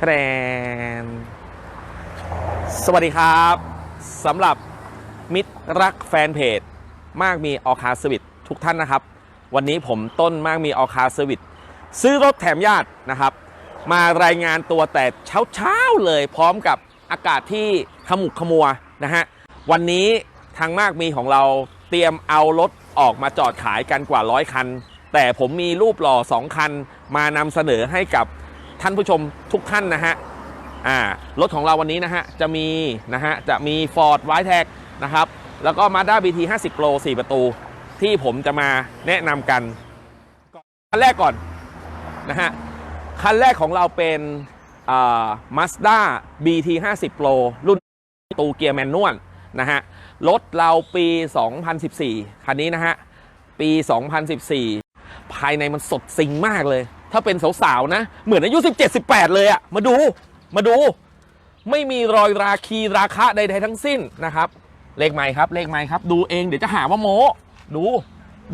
แทนสวัสดีครับสำหรับมิตรรักแฟนเพจ มากมีออคาสวิตทุกท่านนะครับ วันนี้ผมต้นมากมีออคาสวิตซื้อรถแถมญาตินะครับ มารายงานตัวแต่เช้าๆเลยพร้อมกับอากาศที่ขมุกขมัวนะฮะ วันนี้ทางมากมีของเราเตรียมเอารถออกมาจอดขายกันกว่าร้อยคัน แต่ผมมีรูปหล่อสองคันมานำเสนอให้กับ ท่านผู้ชมทุกท่านนะฮะอ่ารถของเราวันนี้นะฮะจะมีนะฮะจะมี Ford w i t e c นะครับแล้วก็ Mazda BT 50 Pro 4 ประตู ที่ผมจะมาแนะนำกันคันแรกก่อนนะฮะคันแรกของเราเป็นอ่า Mazda BT 50 Pro รุ่นประตูเกียร์แมนนวลนะฮะรถเราปี 2014 คันนี้นะฮะปี 2014 ภายในมันสดซิงมากเลย ถ้าเป็นสาวๆนะ เหมือนอายุ 17-18 เลยอะมาดูมาดู ไม่มีรอยราคีราคะใดๆทั้งสิ้นนะครับ เลขไม้ครับ เลขไม้ครับ ดูเองเดี๋ยวจะหาว่าโมดู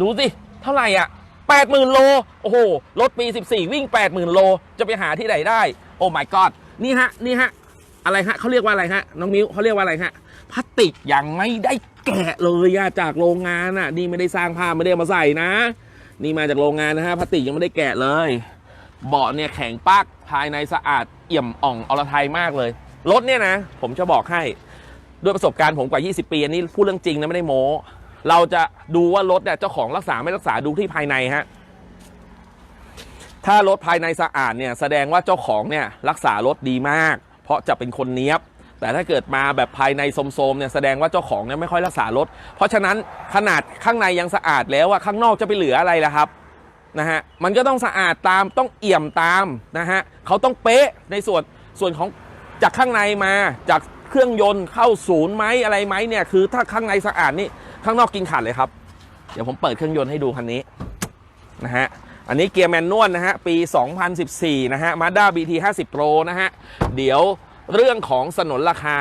ดูสิ เท่าไหร่อะ80,000 โล โอ้โห รถปี 14 วิ่ง 80,000 โล จะไปหาที่ไหนได้ โอ้ my god นี่ฮะ นี่ฮะ อะไรฮะเขาเรียกว่าอะไรฮะ น้องมิ้วเขาเรียกว่าอะไรฮะ พลาสติกยังไม่ได้แกะเลยอะจากโรงงานอะนี่ไม่ได้สร้างผ้าไม่ได้มาใส่นะ นี่มาจากโรงงานนะฮะพลาสติกยังไม่ได้แกะเลย เบาะเนี่ยแข็งปักภายในสะอาดเอี่ยมอ่องอรไทยมากเลย รถเนี่ยนะ ผมจะบอกให้ด้วยประสบการณ์ผมกว่า 20 ปีอันนี้พูดเรื่องจริงนะไม่ได้โม้เราจะดูว่ารถเนี่ยเจ้าของรักษาไม่รักษาดูที่ภายในฮะถ้ารถภายในสะอาดเนี่ยแสดงว่าเจ้าของเนี่ยรักษารถดีมาก เพราะจะเป็นคนเนี้ยบ แต่ถ้าเกิดมาแบบภายในโสมๆเนี่ยแสดงว่าเจ้าของเนี่ยไม่ค่อยรักษารถ เพราะฉะนั้นขนาดข้างในยังสะอาดแล้วอะข้างนอกจะไปเหลืออะไรล่ะครับนะฮะมันก็ต้องสะอาดตามต้องเอี่ยมตามนะฮะเขาต้องเป๊ะในส่วนส่วนของจากข้างในมาจากเครื่องยนต์เข้าศูนย์ไหมอะไรไหมเนี่ยคือถ้าข้างในสะอาดนี่ข้างนอกกินขาดเลยครับ เดี๋ยวผมเปิดเครื่องยนต์ให้ดูคันนี้นะฮะอันนี้เกียร์แมนนวลนะฮะปี 2014 นะฮะ Mazda BT 50 Pro นะฮะเดี๋ยว เรื่องของสนนราคา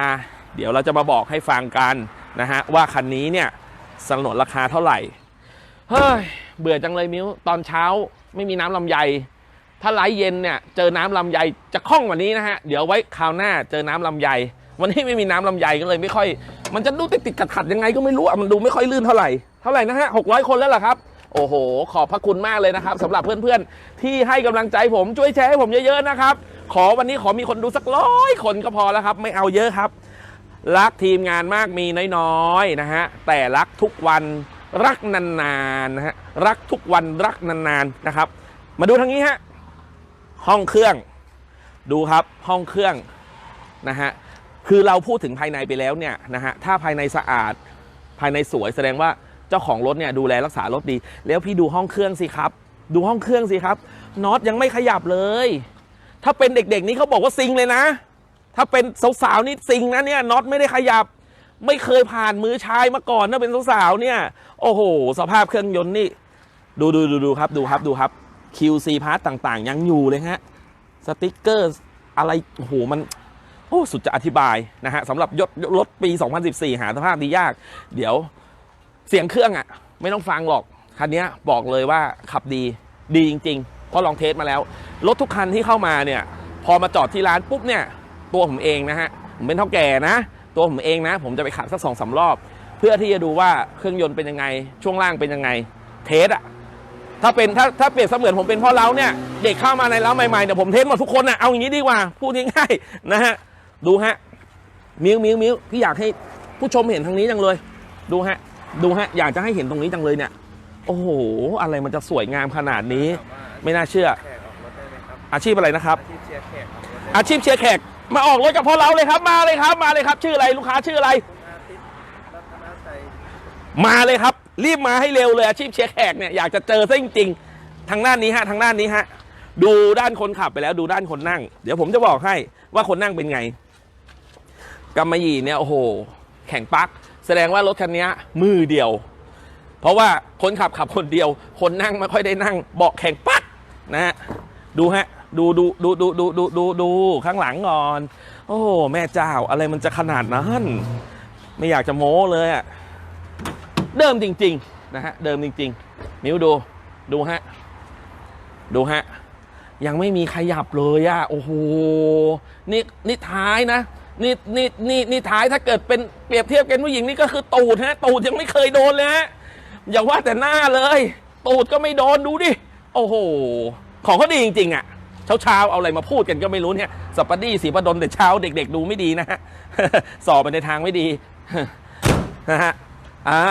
เดี๋ยวเราจะมาบอกให้ฟังกันนะฮะว่าคันนี้เนี่ยสนนราคาเท่าไหร่เฮ้ยเบื่อจังเลยมิ้วตอนเช้าไม่มีน้ำลำไย ถ้าไลฟ์เย็นเนี่ยเจอน้ำลำไยจะคล่องกว่านี้นะฮะเดี๋ยวไว้คราวหน้าเจอน้ำลำไย วันนี้ไม่มีน้ำลำไยก็เลยไม่ค่อย มันจะดูติดติดขัดขัดยังไงก็ไม่รู้อะมันดูไม่ค่อยลื่นเท่าไหร่เท่าไหร่นะฮะหกร้อยคนแล้วเหรอครับ โอ้โห ขอบพระคุณมากเลยนะครับสำหรับเพื่อนๆ ที่ให้กำลังใจผมช่วยแชร์ให้ผมเยอะๆนะครับ ขอวันนี้ขอมีคนดูสักร้อยคนก็พอแล้วครับ ไม่เอาเยอะครับ รักทีมงานมากมีน้อยๆนะฮะแต่รักทุกวันรักนานๆนะฮะรักทุกวันรักนานๆนะครับ มาดูทางนี้ฮะห้องเครื่องดูครับห้องเครื่องนะฮะคือเราพูดถึงภายในไปแล้วเนี่ยนะฮะถ้าภายในสะอาดภายในสวยแสดงว่า เจ้าของรถเนี่ยดูแลรักษารถดี แล้วพี่ดูห้องเครื่องสิครับ ดูห้องเครื่องสิครับน็อตยังไม่ขยับเลย ถ้าเป็นเด็กๆนี่เขาบอกว่าซิงเลยนะ ถ้าเป็นสาวๆนี่ซิงนะเนี่ยน็อตไม่ได้ขยับ ไม่เคยผ่านมือชายมาก่อนนะเป็นสาวๆเนี่ย โอ้โห สภาพเครื่องยนต์นี่ ดูดูดูดูครับดูครับดูครับ QC พาร์ตต่างๆ ยังอยู่เลยฮะสติกเกอร์อะไรโอ้โหมันโอ้สุดจะอธิบายนะฮะสำหรับยศรถปี 2014 หาสภาพดียาก เดี๋ยว เสียงเครื่องอะ่ะ ไม่ต้องฟังหรอก คันนี้บอกเลยว่าขับดีดีจริงๆเพราะลองเทสมาแล้ว รถทุกคันที่เข้ามาเนี่ย พอมาจอดที่ร้านปุ๊บเนี่ย ตัวผมเองนะฮะ ผมเป็นเท่าแก่นะ ตัวผมเองนะ ผมจะไปขับสักสองสารอบ เพื่อที่จะดูว่าเครื่องยนต์เป็นยังไง ช่วงล่างเป็นยังไง เทสอะถ้าเป็นถ้าถ้าเปรียบเสมือนผมเป็นพ่อเล้าเนี่ย เด็กเข้ามาในเล้าใหม่ๆเนี่ยผมเทสหมดทุกคนนะเอาอย่างนี้ดีกว่าพูดง่ายๆนะฮะดูฮะ มิวมิวมิวพี่อยากให้ผู้ชมเห็นทางนี้จังเลย ดูฮะ ดูฮะ อยากจะให้เห็นตรงนี้จังเลยเนี่ย โอ้โห อะไรมันจะสวยงามขนาดนี้ ไม่น่าเชื่อ อาชีพอะไรนะครับ อาชีพเชียร์แขก มาออกรถกับพ่อเราเลยครับ มาเลยครับ มาเลยครับ ชื่ออะไรลูกค้าชื่ออะไร มาเลยครับ รีบมาให้เร็วเลยอาชีพเชียร์แขกเนี่ยอยากจะเจอซะจริงๆทางด้านนี้ฮะทางด้านนี้ฮะดูด้านคนขับไปแล้วดูด้านคนนั่ง เดี๋ยวผมจะบอกให้ว่าคนนั่งเป็นไงกำมะหยี่เนี่ยโอ้โห แข่งปลั๊ก แสดงว่ารถคันนี้มือเดียว เพราะว่าคนขับขับคนเดียว คนนั่งไม่ค่อยได้นั่งเบาะแข่งปักนะฮะดูฮะดูดูดูดูดูดูดูดูข้างหลังก่อน โอ้แม่เจ้าอะไรมันจะขนาดนั้น ไม่อยากจะโม้เลยอะเดิมจริง ๆ นะฮะ เดิมจริง ๆ นิ้วดู ดูฮะ ดูฮะ ยังไม่มีขยับเลยอะโอ้โห นี่นี่ท้ายนะ นี่นี่นี่นี่ท้ายถ้าเกิดเป็นเปรียบเทียบกันผู้หญิงนี่ก็คือตูดฮะตูดยังไม่เคยโดนเลยฮะอย่าว่าแต่หน้าเลย ตูดก็ไม่โดนดูดิโอ้โห ของเขาดีจริงๆอะเช้าเช้าๆเอาอะไรมาพูดกันก็ไม่รู้เนี่ยสัปปะดี้สีประดนแต่เช้าเด็ก ๆ ดูไม่ดีนะฮะสอบไปในทางไม่ดีนะฮะอ่า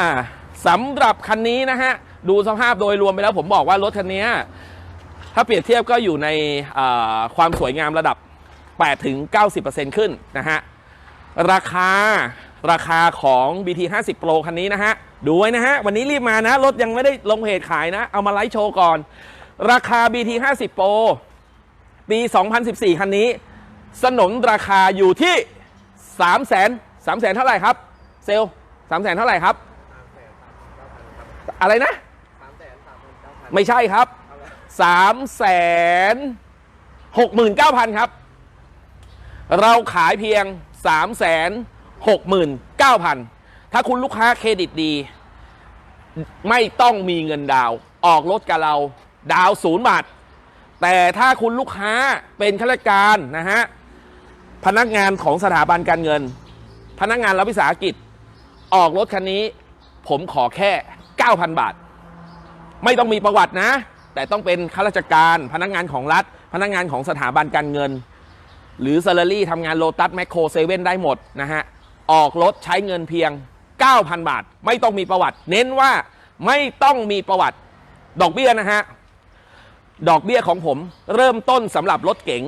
สำหรับคันนี้นะฮะดูสภาพโดยรวมไปแล้วผมบอกว่ารถคันนี้ถ้าเปรียบเทียบก็อยู่ในความสวยงามระดับ 8ถึง90%ขึ้นนะฮะ ราคาราคาของ BT 50 Pro คันนี้นะฮะ ดูไว้นะฮะ วันนี้รีบมานะ รถยังไม่ได้ลงเพจขายนะ เอามาไลฟ์โชว์ก่อน ราคา BT 50 Pro ปี 2014 คันนี้ สนนราคาอยู่ที่3 0 0 0 0 0 3 0 0 0 0เท่าไหร่ครับ เซล3 0 0 0 0 0เท่าไหร่ครับสามแสนสามหมื่นเก้าพันครับอะไรนะสามแสนสามหมื่นเก้าพันไม่ใช่ครับเอาละสามแสนหกหมื่นเก้าพันครับ เราขายเพียงสามแสนหกหมื่นเก้าพันถ้าคุณลูกค้าเครดิตดี ไม่ต้องมีเงินดาวน์ออกรถกับเราดาวศูนย์บาท แต่ถ้าคุณลูกค้าเป็นข้าราชการนะฮะ พนักงานของสถาบันการเงิน พนักงานรับวิสาหกิจ ออกรถคันนี้ ผมขอแค่ 9,000 บาท ไม่ต้องมีประวัตินะ แต่ต้องเป็นข้าราชการ พนักงานของรัฐ พนักงานของสถาบันการเงิน หรือซ a ล a รี่ทำงานโลตัสแมคโครเซเว่นได้หมดนะฮะ ออกรถใช้เงินเพียง 9,000 บาท ไม่ต้องมีประวัติ เน้นว่าไม่ต้องมีประวัติดอกเบี้ยนะฮะ ดอกเบี้ยของผมเริ่มต้นสำหรับรถเก๋ง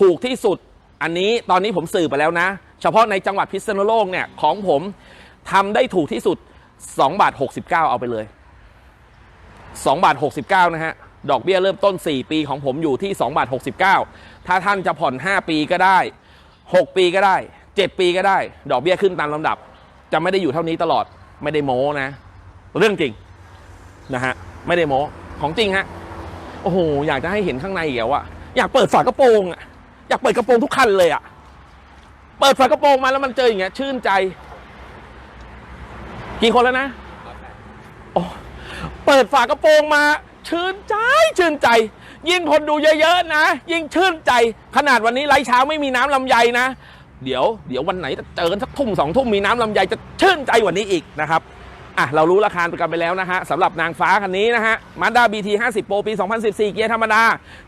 ถูกที่สุด อันนี้ตอนนี้ผมสื่อไปแล้วนะ เฉพาะในจังหวัดพิษณุโลกเนี่ยของผมทำได้ถูกที่สุด2บาท69 เอาไปเลย2บาท69นะฮะดอกเบี้ยเริ่มต้น 4 ปีของผมอยู่ที่2บาท69 ถ้าท่านจะผ่อน 5 ปีก็ได้ 6 ปีก็ได้ 7 ปีก็ได้ ดอกเบี้ยขึ้นตามลำดับ จะไม่ได้อยู่เท่านี้ตลอดไม่ได้โม้นะ เรื่องจริงนะฮะไม่ได้โม้ของจริงฮะโอ้โหอยากจะให้เห็นข้างในเหี่ยวอะอยากเปิดฝากระโปรงอะอยากเปิดกระโปรงทุกคันเลยอะเปิดฝากระโปรงมาแล้วมันเจออย่างเงี้ยชื่นใจ กี่คนแล้วนะโอ้เปิดฝากระโปรงมา ชื่นใจชื่นใจ ยิ่งคนดูเยอะๆนะ ยิ่งชื่นใจขนาดวันนี้ไลฟ์เช้าไม่มีน้ำลำไยนะ เดี๋ยวเดี๋ยววันไหนจะเจอกันสักทุ่มสองทุ่มมีน้ำลำไยจะชื่นใจกว่านี้อีกนะครับอะเรารู้ราคากันไปแล้วนะฮะสำหรับนางฟ้าคันนี้นะฮะมาด้า BT 50 Pro ปี 2014 เกียร์ธรรมดา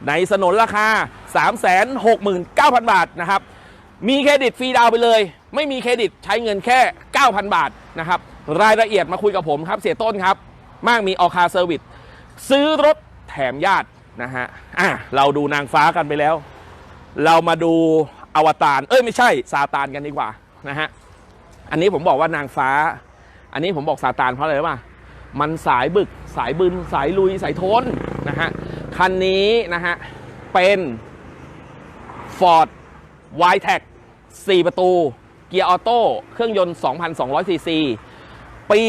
ในสนนราคา 369,000 บาทนะครับ มีเครดิตฟรีดาวไปเลย ไม่มีเครดิตใช้เงินแค่ 9,000 บาทนะครับ รายละเอียดมาคุยกับผมครับ เสียต้นครับ มากมีออคาเซอร์วิสซื้อรถแถมญาติ นะฮะอะเราดูนางฟ้ากันไปแล้ว เรามาดูอวตารเอ้ยไม่ใช่ซาตานกันดีกว่านะฮะอันนี้ผมบอกว่านางฟ้า อันนี้ผมบอกซาตานเพราะอะไรรู้ป่ะมันสายบึกสายบึนสายลุยสายทนนะฮะคันนี้นะฮะเป็น Ford w i t e c 4 ประตู เกียร์ออโต้เครื่องยนต์ 2,200ซีซีปี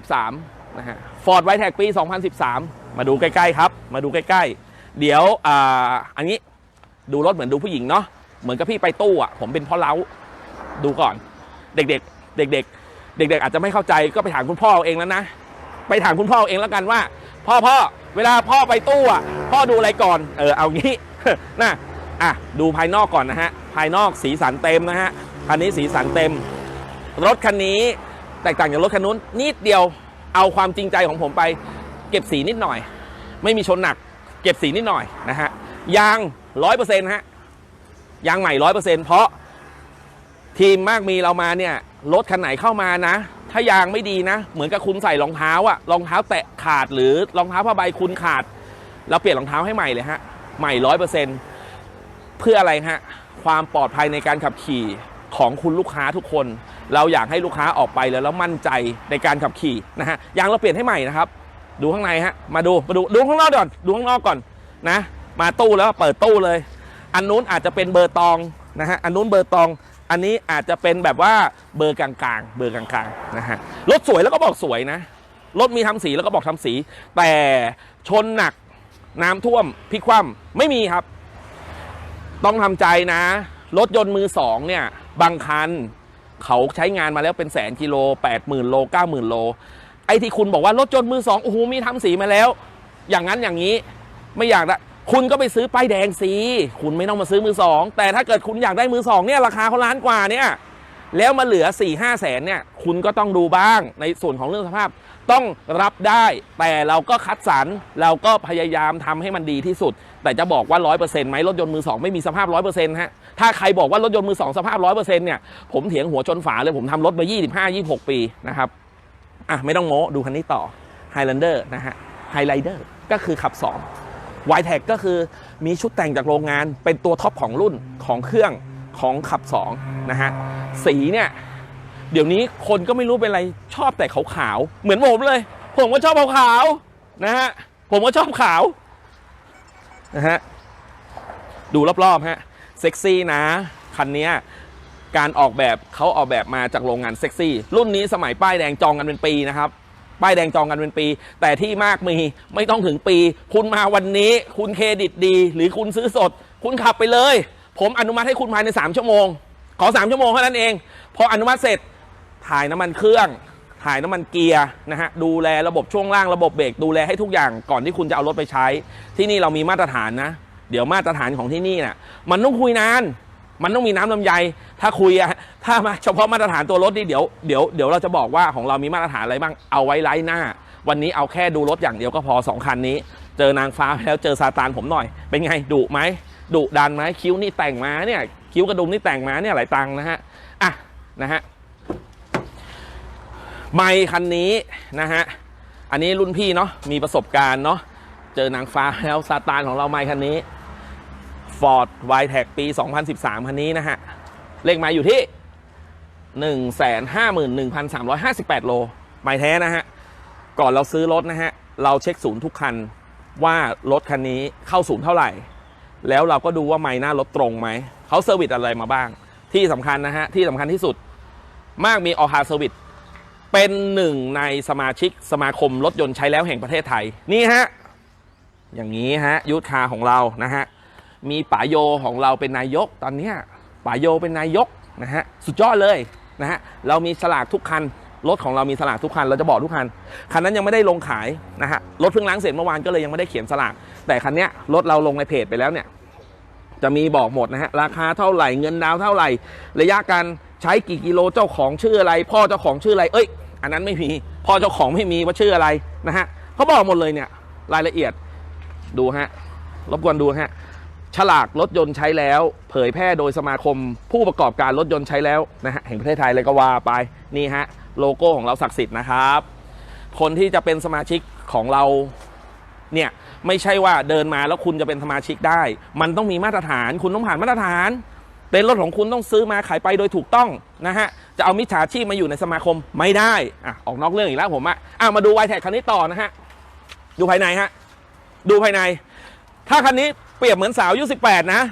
2013นะฮะ Ford w i t e c ปี 2013 มาดูใกล้ๆครับ มาดูใกล้ๆ เดี๋ยวอ่าอันนี้ดูรถเหมือนดูผู้หญิงเนาะเหมือนกับพี่ไปตู้อะผมเป็นพ่อเล้าดูก่อน เด็กๆ เด็ก ๆ เด็ก ๆ อาจจะไม่เข้าใจก็ไปถามคุณพ่อเอาเองแล้วนะไปถามคุณพ่อเอาเองแล้วกันว่า พ่อพ่อเวลาพ่อไปตู้อะพ่อดูอะไรก่อนเออเอางี้นะอะดูภายนอกก่อนนะฮะภายนอกสีสันเต็มนะฮะคันนี้สีสันเต็ม รถคันนี้แตกต่างจากรถคันนู้นนิดเดียวเอาความจริงใจของผมไป เก็บสีนิดหน่อย ไม่มีชนหนัก เก็บสีนิดหน่อยนะฮะยางร้อยเปอร์เซ็นต์ฮะยางใหม่ร้อยเปอร์เซ็นต์เพราะทีมมากมีเรามาเนี่ยรถคันไหนเข้ามานะ ถ้ายางไม่ดีนะ เหมือนกับคุณใส่รองเท้าอะรองเท้าแตะขาดหรือรองเท้าผ้าใบคุณขาด เราเปลี่ยนรองเท้าให้ใหม่เลยฮะใหม่ร้อยเปอร์เซ็นต์เพื่ออะไรฮะความปลอดภัยในการขับขี่ของคุณลูกค้าทุกคน เราอยากให้ลูกค้าออกไปแล้วแล้วมั่นใจในการขับขี่นะฮะยางเราเปลี่ยนให้ใหม่นะครับ ดูข้างในฮะ มาดูมาดูดูข้างนอกก่อน ดูข้างนอกก่อนนะ มาตู้แล้วเปิดตู้เลย อันนู้นอาจจะเป็นเบอร์ตองนะฮะ อันนู้นเบอร์ตอง อันนี้อาจจะเป็นแบบว่าเบอร์กลางๆ เบอร์กลางๆนะฮะ รถสวยแล้วก็บอกสวยนะ รถมีทำสีแล้วก็บอกทำสี แต่ชนหนักน้ำท่วมพิกคว่ำไม่มีครับ ต้องทำใจนะ รถยนต์มือสองเนี่ยบางคันเขาใช้งานมาแล้วเป็นแสนกิโลแปดหมื่นโลเก้าหมื่นโล ไอ้ที่คุณบอกว่ารถยนมือสองโอ้โหมีทำสีมาแล้ว อย่างนั้นอย่างนี้ไม่อยากละคุณก็ไปซื้อป้ายแดงสิคุณไม่ต้องมาซื้อมือสองแต่ถ้าเกิดคุณอยากได้มือสองเนี่ยราคาเขาล้านกว่าเนี่ยแล้วมาเหลือ4ี่ห้าแสนเนี่ยคุณก็ต้องดูบ้างในส่วนของเรื่องสภาพ ต้องรับได้ แต่เราก็คัดสรรเราก็พยายามทำให้มันดีที่สุด แต่จะบอกว่า 100%ไหมรถยนต์มือสองไม่มีสภาพ 100%ฮะถ้าใครบอกว่ารถยนต์มือสองสภาพ 100%เนี่ยผมเถียงหัวชนฝาเลยผมทำรถมา 25-26 ปีนะครับ อะไม่ต้องโม้ดูคันนี้ต่อ Highlander นะฮะ Highlander ก็คือขับ2 y t e c ก็คือมีชุดแต่งจากโรงงานเป็นตัวท็อปของรุ่นของเครื่องของขับ2นะฮะสีเนี่ยเดี๋ยวนี้คนก็ไม่รู้เป็นอะไรชอบแต่ขาวๆเหมือนผมเลย ผมก็ชอบขาวๆนะฮะผมก็ชอบขาวนะฮะดูรอบๆฮะเซ็กซี่นะคันนี้ การออกแบบเขาออกแบบมาจากโรงงานเซ็กซี่ รุ่นนี้สมัยป้ายแดงจองกันเป็นปีนะครับ ป้ายแดงจองกันเป็นปี แต่ที่มากมีไม่ต้องถึงปี คุณมาวันนี้คุณเครดิตดี หรือคุณซื้อสด คุณขับไปเลย ผมอนุมัติให้คุณภายใน 3 ชั่วโมง ขอ 3 ชั่วโมงเท่านั้นเอง พออนุมัติเสร็จถ่ายน้ำมันเครื่อง ถ่ายน้ำมันเกียร์นะฮะดูแลระบบช่วงล่างระบบเบรกดูแลให้ทุกอย่างก่อนที่คุณจะเอารถไปใช้ ที่นี่เรามีมาตรฐานนะ เดี๋ยวมาตรฐานของที่นี่น่ะมันต้องคุยนาน มันต้องมีน้ำลำไย ถ้าคุยอะถ้ามาเฉพาะมาตรฐานตัวรถนี่เดี๋ยวเดี๋ยวเดี๋ยวเราจะบอกว่าของเรามีมาตรฐานอะไรบ้างเอาไว้ไลฟ์หน้า วันนี้เอาแค่ดูรถอย่างเดียวก็พอสองคันนี้ เจอนางฟ้าแล้วเจอซาตานผมหน่อย เป็นไงดุไหมดุดันไหมคิ้วนี่แต่งมาเนี่ยคิ้วกระดุมนี่แต่งมาเนี่ยหลายตังนะฮะอะนะฮะไมค์คันนี้นะฮะอันนี้รุ่นพี่เนาะมีประสบการณ์เนาะเจอนางฟ้าแล้วซาตานของเราไมค์คันนี้ Ford y t e c ปี 2013 คันนี้นะฮะ เลขไมายอยู่ที่ 151,358 โลไมค์แท้นะฮะ ก่อนเราซื้อรถนะฮะ เราเช็คศูนย์ทุกคันว่ารถคันนี้เข้าศูนย์เท่าไหร่ แล้วเราก็ดูว่าไมค์หน้ารถตรงไหม เขาเซอร์วิสอะไรมาบ้าง ที่สำคัญนะฮะ ที่สำคัญที่สุด มากมีออฮาเซอร์วิสเป็นหนึ่งในสมาชิกสมาคมรถยนต์ใช้แล้วแห่งประเทศไทย นี่ฮะ อย่างนี้ฮะยูทคาของเรานะฮะ มีป๋าโยของเราเป็นนายกตอนนี้ป๋าโยเป็นนายกนะฮะสุดยอดเลยนะฮะเรามีสลากทุกคันรถของเรามีสลากทุกคันเราจะบอกทุกคันคันนั้นยังไม่ได้ลงขายนะฮะรถเพิ่งล้างเสร็จเมื่อวานก็เลยยังไม่ได้เขียนสลากแต่คันเนี้ยรถเราลงในเพจไปแล้วเนี่ยจะมีบอกหมดนะฮะราคาเท่าไหร่เงินดาวเท่าไหร่ ระยะการใช้กี่กิโลเจ้าของชื่ออะไร พ่อเจ้าของชื่ออะไรเอ้ย อันนั้นไม่มีพ่อเจ้าของไม่มีว่าชื่ออะไรนะฮะเขาบอกหมดเลยเนี่ยรายละเอียดดูฮะรบกวนดูฮะ ฉลากรถยนต์ใช้แล้ว เผยแพร่โดยสมาคม ผู้ประกอบการรถยนต์ใช้แล้วนะฮะแห่งประเทศไทยเลยก็ว่าไปนี่ฮะโลโก้ของเราศักดิ์สิทธิ์นะครับ คนที่จะเป็นสมาชิกของเราเนี่ยไม่ใช่ว่าเดินมาแล้วคุณจะเป็นสมาชิกได้ มันต้องมีมาตรฐาน คุณต้องผ่านมาตรฐานเต็นท์รถของคุณต้องซื้อมาขายไปโดยถูกต้องนะฮะจะเอามิจฉาชีพมาอยู่ในสมาคมไม่ได้อะออกนอกเรื่องอีกแล้วผมอะอะมาดูไวแท็กคันนี้ต่อนะฮะดูภายในฮะดูภายใน ถ้าคันนี้ ปรียบเหมือนสาวอายุ18 นะ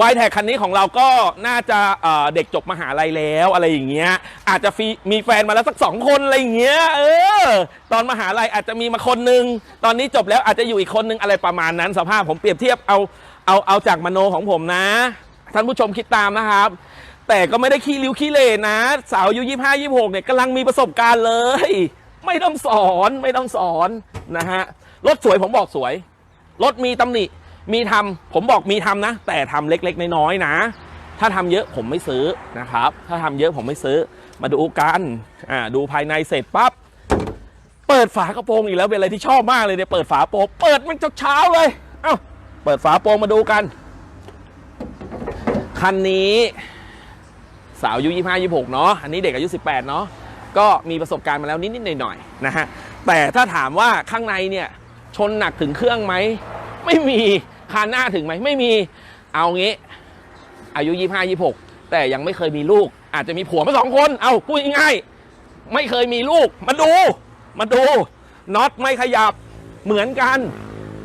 วายแท็กคันนี้ของเราก็น่าจะเเด็กจบมหาลัยแล้วอะไรอย่างเงี้ย อาจจะฟีมีแฟนมาแล้วสักสองคนอะไรอย่างเงี้ย เออ ตอนมหาลัยอาจจะมีมาคนนึง ตอนนี้จบแล้วอาจจะอยู่อีกคนนึงอะไรประมาณนั้น สภาพผมเปรียบเทียบเอาเอาเอาจากมโนของผมนะ ท่านผู้ชมคิดตามนะครับ แต่ก็ไม่ได้ขี้ริ้วขี้เลนะ สาวอายุยี่ห้ายี่หกเนี่ยกำลังมีประสบการณ์เลย ไม่ต้องสอนไม่ต้องสอนนะฮะรถสวยผมบอกสวยรถมีตำหนิ มีทำผมบอกมีทำนะ แต่ทำเล็กๆน้อยๆนะ ถ้าทำเยอะผมไม่ซื้อนะครับ ถ้าทำเยอะผมไม่ซื้อ มาดูกันอ่าดูภายในเสร็จปั๊บเปิดฝากระโปรงอีกแล้วเป็นอะไรที่ชอบมากเลยเนี่ยเปิดฝาโปรงเปิดมันเช้าเลยเอ้าเปิดฝาโปรงมาดูกันคันนี้สาวอายุ 25 26 เนาะ อันนี้เด็กอายุ 18 เนาะ ก็มีประสบการณ์มาแล้วนิด ๆ หน่อย ๆ นะฮะ แต่ถ้าถามว่าข้างในเนี่ย ชนหนักถึงเครื่องไหม ไม่มีคานหน้าถึงไหมไม่มีเอางี้ อายุ25 26แต่ยังไม่เคยมีลูก อาจจะมีผัวมาสองคน เอาพูดง่ายๆไม่เคยมีลูก มาดู มาดูน็อตไม่ขยับเหมือนกัน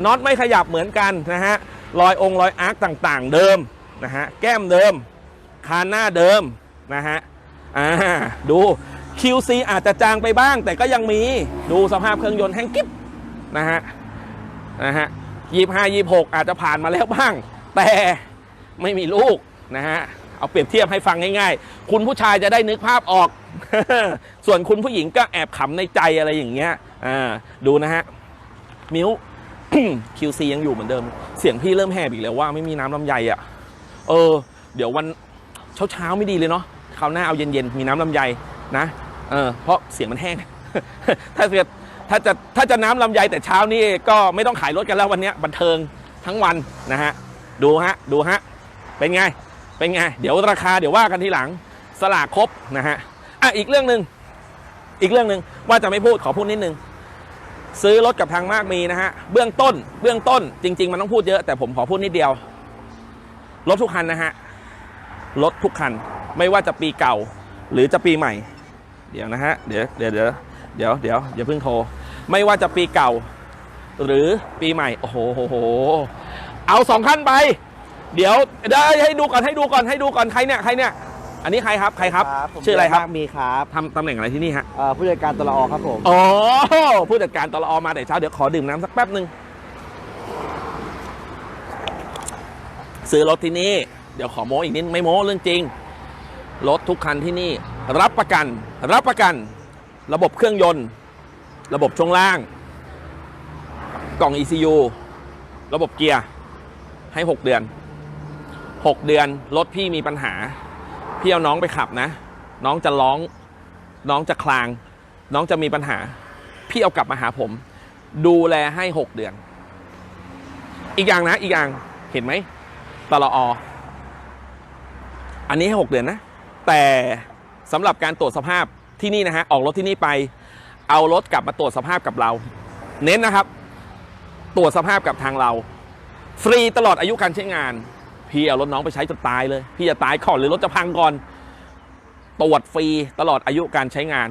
น็อตไม่ขยับเหมือนกันนะฮะรอยองค์รอยอาร์คต่างๆ เดิมนะฮะแก้มเดิมคานหน้าเดิมนะฮะอ่าดู QC อาจจะจางไปบ้าง แต่ก็ยังมีดูสภาพเครื่องยนต์แห้งกิ๊บนะฮะนะฮะ ยี่ห้ายี่หกอาจจะผ่านมาแล้วบ้าง แต่ไม่มีลูกนะฮะเอาเปรียบเทียบให้ฟังง่ายๆ คุณผู้ชายจะได้นึกภาพออก ส่วนคุณผู้หญิงก็แอบขำในใจอะไรอย่างเงี้ยอ่าดูนะฮะมิ้ว QC ยังอยู่เหมือนเดิม เสียงพี่เริ่มแหบอีกแล้วว่าไม่มีน้ำลำไยอะ่ะ เออ เดี๋ยววันเช้าเช้าๆไม่ดีเลยเนาะคราวหน้าเอาเย็นๆ มีน้ำลำไยนะ เออ เพราะเสียงมันแห้ง ถ้าเกิด ถ้าจะถ้าจะน้ำลำไยแต่เช้านี่ก็ไม่ต้องขายรถกันแล้ววันนี้บันเทิงทั้งวันนะฮะดูฮะดูฮะเป็นไงเป็นไง เดี๋ยวราคาเดี๋ยวว่ากันทีหลังสลากครบนะฮะอะอีกเรื่องหนึ่งอีกเรื่องหนึ่งว่าจะไม่พูดขอพูดนิดนึงซื้อรถกับทางมากมีนะฮะเบื้องต้น เบื้องต้น จริง ๆ มันต้องพูดเยอะแต่ผมขอพูดนิดเดียวรถทุกคันนะฮะรถทุกคันไม่ว่าจะปีเก่าหรือจะปีใหม่ เดี๋ยวนะฮะเดี๋ยวเดี๋ยวเดี๋ยว เดี๋ยวเดี๋ยวอย่าเพิ่งโทร ไม่ว่าจะปีเก่า หรือปีใหม่ โอ้โหโหโหเอาสองคันไป เดี๋ยวได้ให้ดูก่อนให้ดูก่อนให้ดูก่อนใครเนี่ยใครเนี่ย อันนี้ใครครับใครครับ ผมชื่ออะไรครับ มีครับทำตำแหน่งอะไรที่นี่ฮะเอ่อผู้จัดการตลอครับผมอ๋อผู้จัดการตลอมาแต่เช้าเดี๋ยวขอดื่มน้ำสักแป๊บหนึ่งซื้อรถที่นี่ เดี๋ยวขอโม้อีกนิดไม่โม้เรื่องจริงรถทุกคันที่นี่ รับประกัน รับประกัน ระบบเครื่องยนต์ ระบบช่วงล่าง กล่อง ECU ระบบเกียร์ ให้ 6 เดือน 6 เดือน รถพี่มีปัญหา พี่เอาน้องไปขับนะ น้องจะร้อง น้องจะคลาง น้องจะมีปัญหา พี่เอากลับมาหาผม ดูแลให้ 6 เดือน อีกอย่างนะ อีกอย่าง เห็นไหมตลออันนี้ให้ 6 เดือนนะ แต่สำหรับการตรวจสภาพ ที่นี่นะฮะออกรถที่นี่ไป เอารถกลับมาตรวจสภาพกับเรา เน้นนะครับ ตรวจสภาพกับทางเรา ฟรีตลอดอายุการใช้งาน พี่เอารถน้องไปใช้จนตายเลย พี่จะตายก่อนหรือรถจะพังก่อนตรวจฟรีตลอดอายุการใช้งาน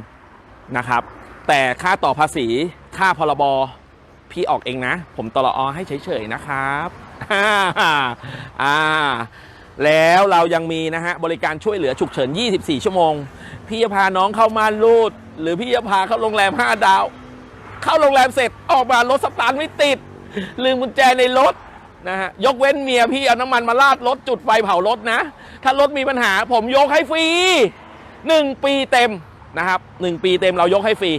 นะครับ แต่ค่าต่อภาษีค่าพรบพี่ออกเองนะ ผมตลอให้เฉยๆนะครับอ่า แล้วเรายังมีนะฮะบริการช่วยเหลือฉุกเฉิน 24 ชั่วโมง พี่จะพาน้องเข้ามารูด หรือพี่จะพาเข้าโรงแรม 5 ดาว เข้าโรงแรมเสร็จออกมารถสตาร์ทไม่ติด ลืมกุญแจในรถนะฮะยกเว้นเมียพี่เอาน้ำมันมาราดรถจุดไฟเผารถนะ ถ้ารถมีปัญหาผมยกให้ฟรีหนึ่งปีเต็มนะครับหนึ่งปีเต็มเรายกให้ฟรี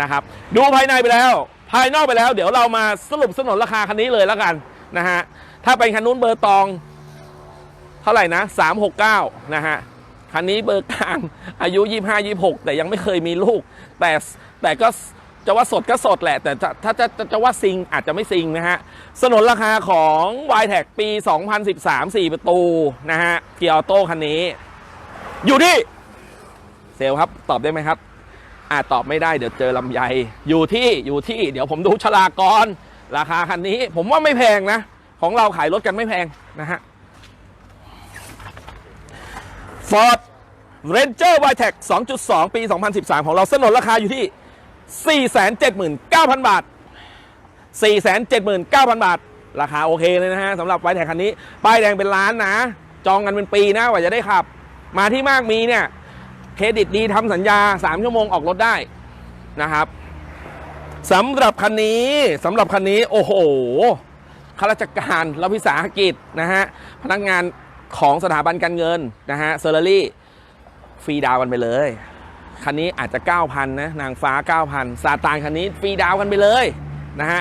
นะครับดูภายในไปแล้ว ภายนอกไปแล้ว เดี๋ยวเรามาสรุปสนนราคาคันนี้เลยแล้วกันนะฮะถ้าเป็นคันนู้นเบอร์ตอง เท่าไหร่นะ 369 นะฮะ คันนี้เบอร์กลาง อายุ 25 26 แต่ยังไม่เคยมีลูก แต่แต่ก็จะว่าสดก็สดแหละ แต่ถ้าจะจะจะว่าซิงอาจจะไม่ซิงนะฮะ สนนราคาของ y t e c ปี 2013 4 ประตูนะฮะ เกียร์ออโต้คันนี้ อยู่ที่ เซลครับ ตอบได้ไหมครับ อาจตอบไม่ได้ เดี๋ยวเจอลำไย อยู่ที่ อยู่ที่ เดี๋ยวผมดูฉลากก่อนราคาคันนี้ ผมว่าไม่แพงนะ ของเราขายรถกันไม่แพงนะฮะ Ford Ranger y t e c 2.2 ปี 2013 ของเราสนนราคาอยู่ที่ 479,000 บาท 479,000 บาท ราคาโอเคเลยนะฮะสำหรับ y t e c คันนี้ ป้ายแดงเป็นล้านนะ จองกันเป็นปีนะกว่าจะได้ขับ มาที่มากมีเนี่ย เครดิตดีทำสัญญา 3 ชั่วโมงออกรถได้นะครับสำหรับคันนี้สำหรับคันนี้ โอ้โหข้าราชการรัฐวิสาหกิจนะฮะ พนักงาน ของสถาบันการเงินนะฮะเซอร์รี่ฟรีดาวกันไปเลย คันนี้อาจจะ 9,000 นะ นางฟ้า 9,000ซาตานคันนี้ฟรีดาวกันไปเลยนะฮะ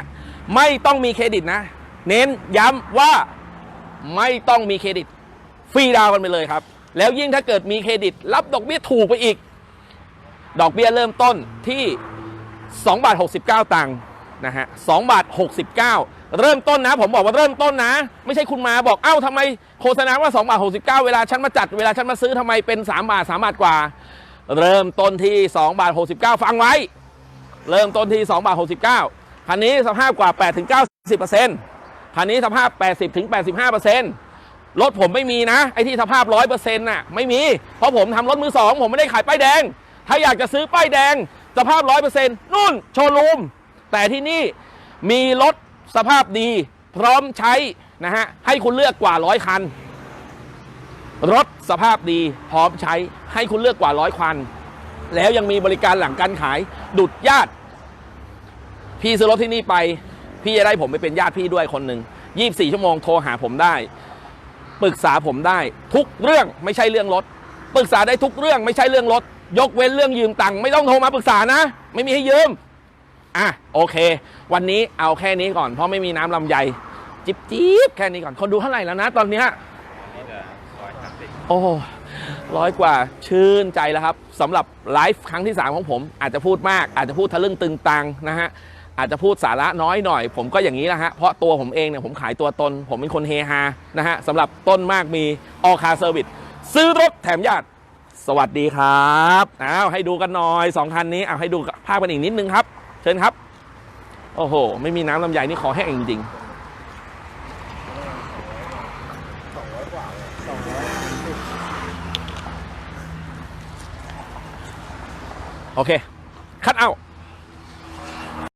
ไม่ต้องมีเครดิตนะ เน้นย้ำว่าไม่ต้องมีเครดิตฟรีดาวกันไปเลยครับ แล้วยิ่งถ้าเกิดมีเครดิต รับดอกเบี้ยถูกไปอีก ดอกเบี้ยเริ่มต้นที่2บาท69 ตังค์นะฮะ2บาท69 เริ่มต้นนะ ผมบอกว่าเริ่มต้นนะ ไม่ใช่คุณมาบอกเอ้าทำไมโฆษณาว่า2บาท69 เวลาฉันมาจัดเวลาฉันมาซื้อทำไมเป็น 3 บาท 3 บาทกว่า เริ่มต้นที่2บาท69 ฟังไว้ เริ่มต้นที่2บาท69คันนี้สภาพกว่า8ถึง90%คันนี้สภาพ 80ถึง85%รถผมไม่มีนะ ไอ้ที่สภาพร้อยเปอร์เซ็นต์น่ะไม่มี เพราะผมทำรถมือสองผมไม่ได้ขายป้ายแดง ถ้าอยากจะซื้อป้ายแดง สภาพร้อยเปอร์เซ็นต์นู่นโชว์รูมแต่ที่นี่มีรถ สภาพดี พร้อมใช้นะฮะให้คุณเลือกกว่าร้อยคัน รถสภาพดีพร้อมใช้ให้คุณเลือกกว่าร้อยคัน แล้วยังมีบริการหลังการขาย ดุดญาติ พี่ซื้อรถที่นี่ไป พี่จะได้ผมไปเป็นญาติพี่ด้วยคนหนึ่ง24ชั่วโมงโทรหาผมได้ปรึกษาผมได้ ทุกเรื่องไม่ใช่เรื่องรถปรึกษาได้ทุกเรื่องไม่ใช่เรื่องรถยกเว้นเรื่องยืมตังค์ไม่ต้องโทรมาปรึกษานะ ไม่มีให้ยืม อะโอเค วันนี้เอาแค่นี้ก่อนเพราะไม่มีน้ำลำไยจิบจิบแค่นี้ก่อนคนดูเท่าไหร่แล้วนะตอนเนี้ยนี่เหลือร้อยสามสิบโอ้ร้อยกว่าชื่นใจแล้วครับสำหรับไลฟ์ครั้งที่ 3 ของผม อาจจะพูดมากอาจจะพูดทะลึ่งตึงตังนะฮะอาจจะพูดสาระน้อยหน่อย ผมก็อย่างนี้แหละฮะเพราะตัวผมเองเนี่ยผมขายตัวตน ผมเป็นคนเฮฮานะฮะสำหรับต้นมากมีออคาเซอร์วิสซื้อรถแถมญาติสวัสดีครับอ้าวให้ดูกันหน่อยสองคันนี้เอาให้ดูภาพกันอีกนิดนึงครับ เชิญครับ โอ้โห ไม่มีน้ำลำไยนี่ขอแห้งจริงสองร้อยกว่าสองร้อยสามสิบๆโอเค คัดเอา